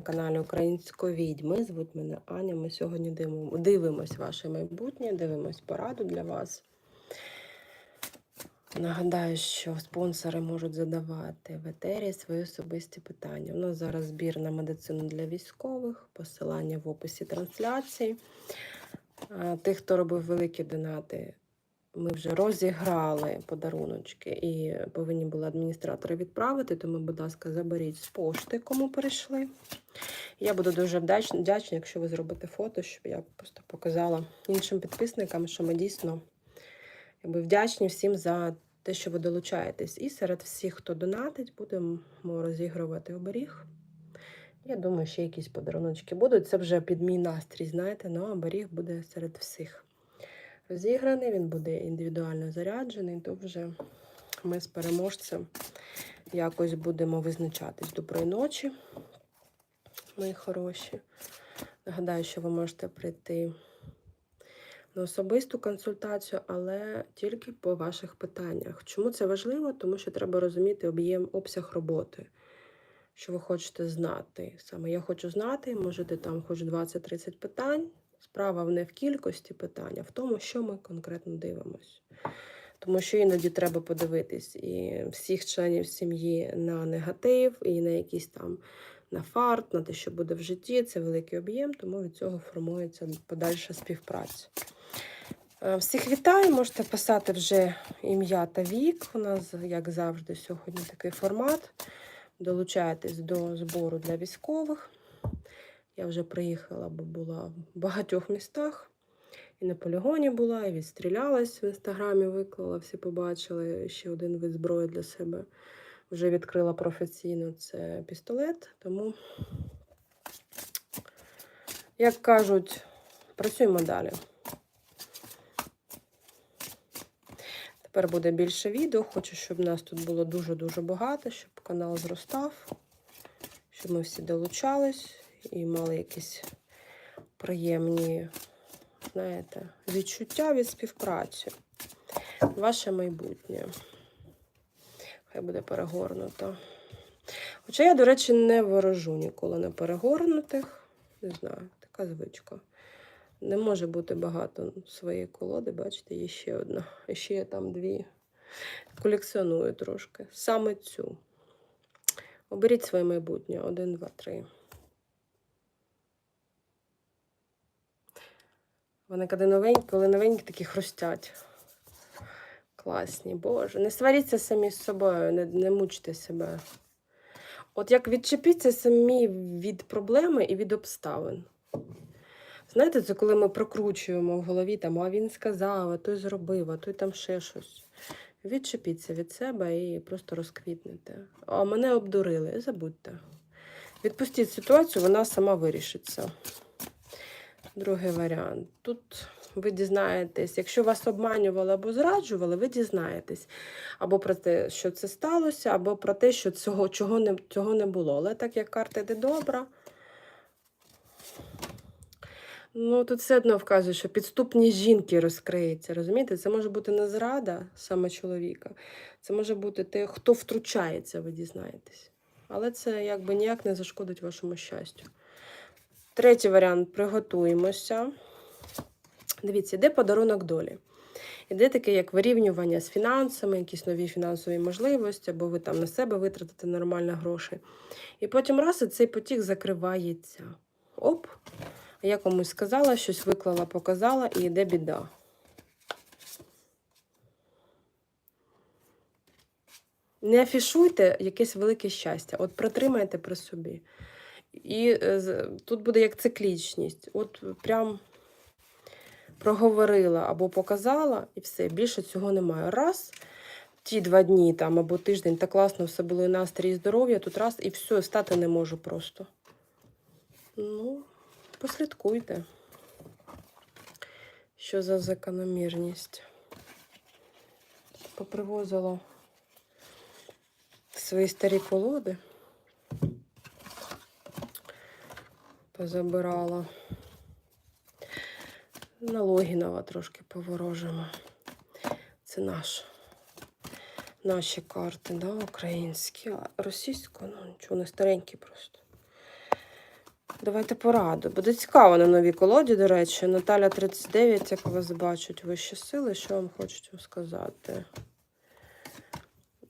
каналі Української відьми. Звуть мене Аня. Ми сьогодні дивимо- дивимось ваше майбутнє, дивимось пораду для вас. Нагадаю, що спонсори можуть задавати в етері свої особисті питання. У нас зараз збір на медицину для військових, посилання в описі трансляції. Тих, хто робив великі донати, ми вже розіграли подаруночки і повинні були адміністратори відправити. Тому, будь ласка, заберіть з пошти, кому перейшли. Я буду дуже вдячна, вдячна, якщо ви зробите фото, щоб я просто показала іншим підписникам, що ми дійсно якби, вдячні всім за те, що ви долучаєтесь. І серед всіх, хто донатить, будемо розігрувати оберіг. Я думаю, ще якісь подаруночки будуть. Це вже під мій настрій, знаєте, ну оберіг буде серед всіх розіграний, він буде індивідуально заряджений, то вже ми з переможцем якось будемо визначатись. Доброї ночі, мої хороші. Нагадаю, що ви можете прийти на особисту консультацію, але тільки по ваших питаннях. Чому це важливо? Тому що треба розуміти об'єм, обсяг роботи, що ви хочете знати. Саме я хочу знати, можете там хоч 20-30 питань. Справа не в кількості питань, а в тому, що ми конкретно дивимося. Тому що іноді треба подивитись і всіх членів сім'ї на негатив, і на якісь там на фарт, на те, що буде в житті. Це великий об'єм, тому від цього формується подальша співпраця. Е, Всіх вітаю, можете писати вже ім'я та вік. У нас, як завжди, сьогодні такий формат. Долучайтесь до збору для військових. Я вже приїхала, бо була в багатьох містах. І на полігоні була, і відстрілялась в інстаграмі, виклала, всі побачили ще один вид зброї для себе. Вже відкрила професійно це пістолет. Тому, як кажуть, працюємо далі. Тепер буде більше відео. Хочу, щоб нас тут було дуже-дуже багато, щоб канал зростав, щоб ми всі долучались і мали якісь приємні, знаєте, відчуття від співпраці. Ваше майбутнє. Хай буде перегорнуто. Хоча я, до речі, не ворожу ніколи на перегорнутих. Не знаю, така звичка. Не може бути багато своєї колоди, бачите, є ще одна. І ще є там дві. Колекціоную трошки. Саме цю. Оберіть своє майбутнє. Один, два, три. Вони коли новенькі, коли новенькі, такі хрустять. Класні, боже. Не сваріться самі з собою, не, не мучте себе. От як відчепіться самі від проблеми і від обставин. Знаєте, це коли ми прокручуємо в голові, там, а він сказав, а той зробив, а той там ще щось. Відчепіться від себе і просто розквітнете. А мене обдурили, забудьте. Відпустіть ситуацію, вона сама вирішиться. Другий варіант. Тут ви дізнаєтесь, якщо вас обманювали або зраджували, ви дізнаєтесь або про те, що це сталося, або про те, що цього чого не, цього не було. Але так як карта йде добра, ну тут все одно вказує, що підступність жінки розкриється. Розумієте? Це може бути не зрада саме чоловіка, це може бути те, хто втручається, ви дізнаєтесь. Але це якби ніяк не зашкодить вашому щастю. Третій варіант приготуємося. Дивіться, йде подарунок долі. Іде таке, як вирівнювання з фінансами, якісь нові фінансові можливості, або ви там на себе витратите нормально гроші. І потім раз і цей потік закривається. Оп! Я комусь сказала, щось виклала, показала, і йде біда. Не афішуйте якесь велике щастя, от притримайте при собі. І е, тут буде як циклічність. От прям проговорила або показала, і все, більше цього немає. Раз, ті два дні там або тиждень так класно все було і настрій, і здоров'я, тут раз, і все, встати не можу просто. Ну, послідкуйте, що за закономірність. Попривозила свої старі колоди. Позабирала. На Логінова трошки поворожимо. Це наш. Наші карти, да, українські. А російську, ну нічого, вони старенькі просто. Давайте пораду. Буде цікаво на новій колоді, до речі. Наталя 39, як вас бачать вищі сили, що вам хочуть сказати.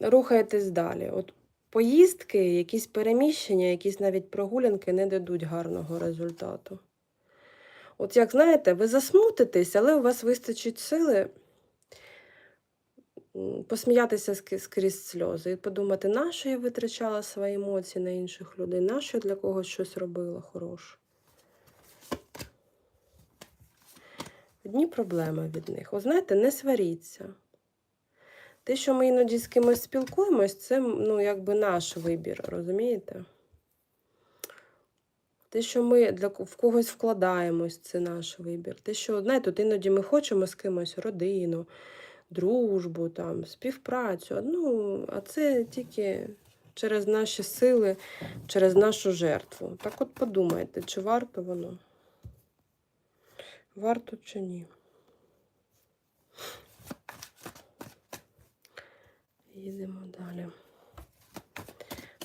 Рухайтесь далі. От поїздки, якісь переміщення, якісь навіть прогулянки не дадуть гарного результату. От як знаєте, ви засмутитесь, але у вас вистачить сили посміятися скрізь сльози і подумати, на що я витрачала свої емоції на інших людей, на що я для когось щось робила хороше. Одні проблеми від них. От знаєте, не сваріться. Те, що ми іноді з кимось спілкуємось, це ну, якби наш вибір, розумієте? Те, що ми для в когось вкладаємось, це наш вибір. Те, що, знаєте, от іноді ми хочемо з кимось родину, дружбу, там, співпрацю. Ну, а це тільки через наші сили, через нашу жертву. Так от подумайте, чи варто воно? Варто чи ні? Їдемо далі.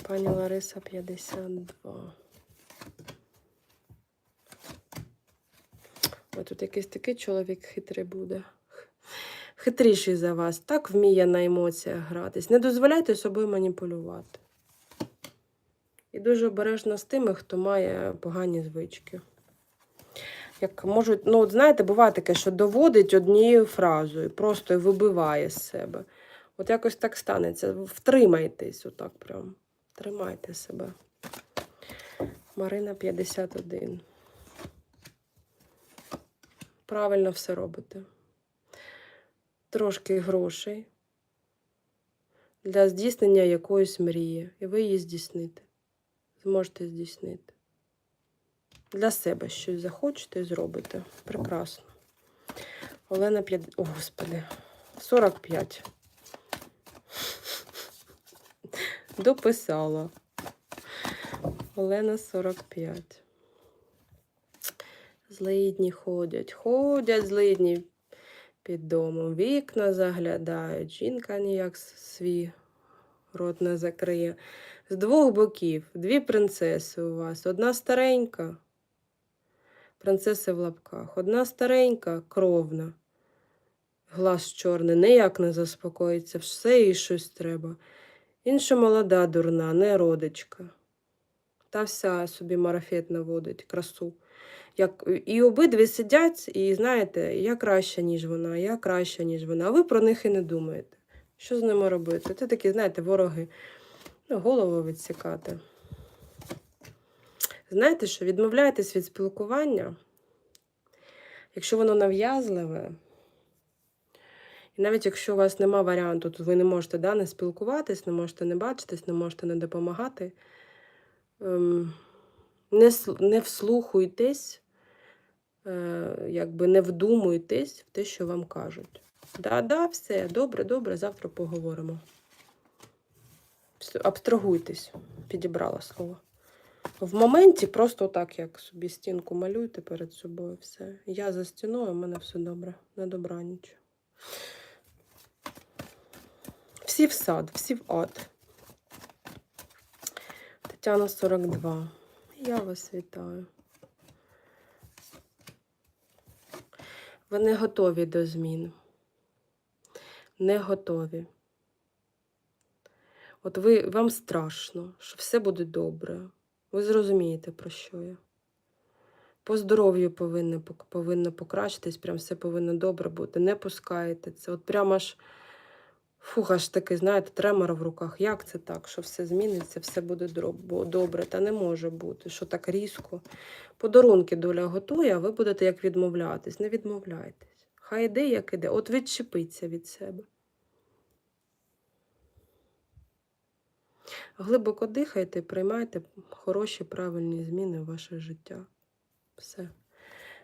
Пані Лариса 52. Ой, тут якийсь такий чоловік хитрий буде. Хитріший за вас. Так вміє на емоціях гратись. Не дозволяйте собою маніпулювати. І дуже обережно з тими, хто має погані звички. Як можуть, ну, от знаєте, буває таке, що доводить однією фразою, просто вибиває з себе. От якось так станеться. Втримайтесь, отак прям. Тримайте себе. Марина 51. Правильно все робите. Трошки грошей для здійснення якоїсь мрії. І ви її здійсните. Зможете здійснити. Для себе щось захочете і зробите. Прекрасно. Олена 5. О, Господи. 45. Дописала. Олена 45. Злидні ходять, ходять злидні під домом. Вікна заглядають. Жінка ніяк свій рот не закриє. З двох боків дві принцеси у вас. Одна старенька, принцеси в лапках. Одна старенька, кровна. Глаз чорний, ніяк не заспокоїться, все їй щось треба. Інша молода, дурна, не родичка. Та вся собі марафет наводить, красу. Як, і обидві сидять, і знаєте, я краща, ніж вона, я краща, ніж вона. А ви про них і не думаєте. Що з ними робити? Це такі, знаєте, вороги. Ну, голову відсікати. Знаєте що, відмовляйтесь від спілкування, якщо воно нав'язливе, і навіть якщо у вас нема варіанту, то ви не можете да, не спілкуватись, не можете не бачитись, не можете не допомагати. Ем, не, не вслухуйтесь, е, якби не вдумуйтесь в те, що вам кажуть. Да, да, все, добре, добре, завтра поговоримо. Абстрагуйтесь, підібрала слово. В моменті просто так, як собі стінку малюйте перед собою, все. Я за стіною, у мене все добре. На добраніч. Всі в сад, всі в ад. Тетяна 42. Я вас вітаю. Ви не готові до змін. Не готові. От ви, вам страшно, що все буде добре. Ви зрозумієте, про що я. По здоров'ю повинно, повинно покращитись, прям все повинно добре бути. Не пускаєте це. От прямо аж, фух, аж такий, знаєте, тремор в руках. Як це так? Що все зміниться, все буде добре. Та не може бути, що так різко. Подарунки доля готує, а ви будете як відмовлятись. Не відмовляйтесь. Хай іде, як іде. От відчепіться від себе. Глибоко дихайте, приймайте хороші, правильні зміни в ваше життя. Все.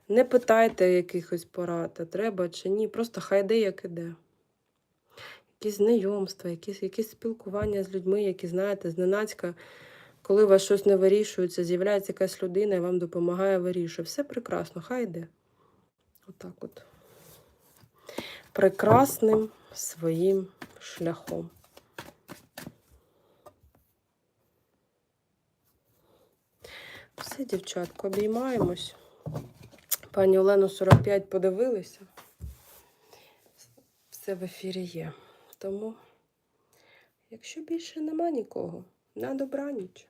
Не питайте якихось порад, треба чи ні. Просто хай йде, як іде. Якісь знайомства, якісь, якісь спілкування з людьми, які знаєте, зненацька, коли у вас щось не вирішується, з'являється якась людина і вам допомагає вирішує. Все прекрасно, хай йде. Отак от. Прекрасним своїм шляхом. Все, дівчатко, обіймаємось. Пані Олену 45 подивилися. Все в ефірі є. Тому, якщо більше нема нікого, на добраніч.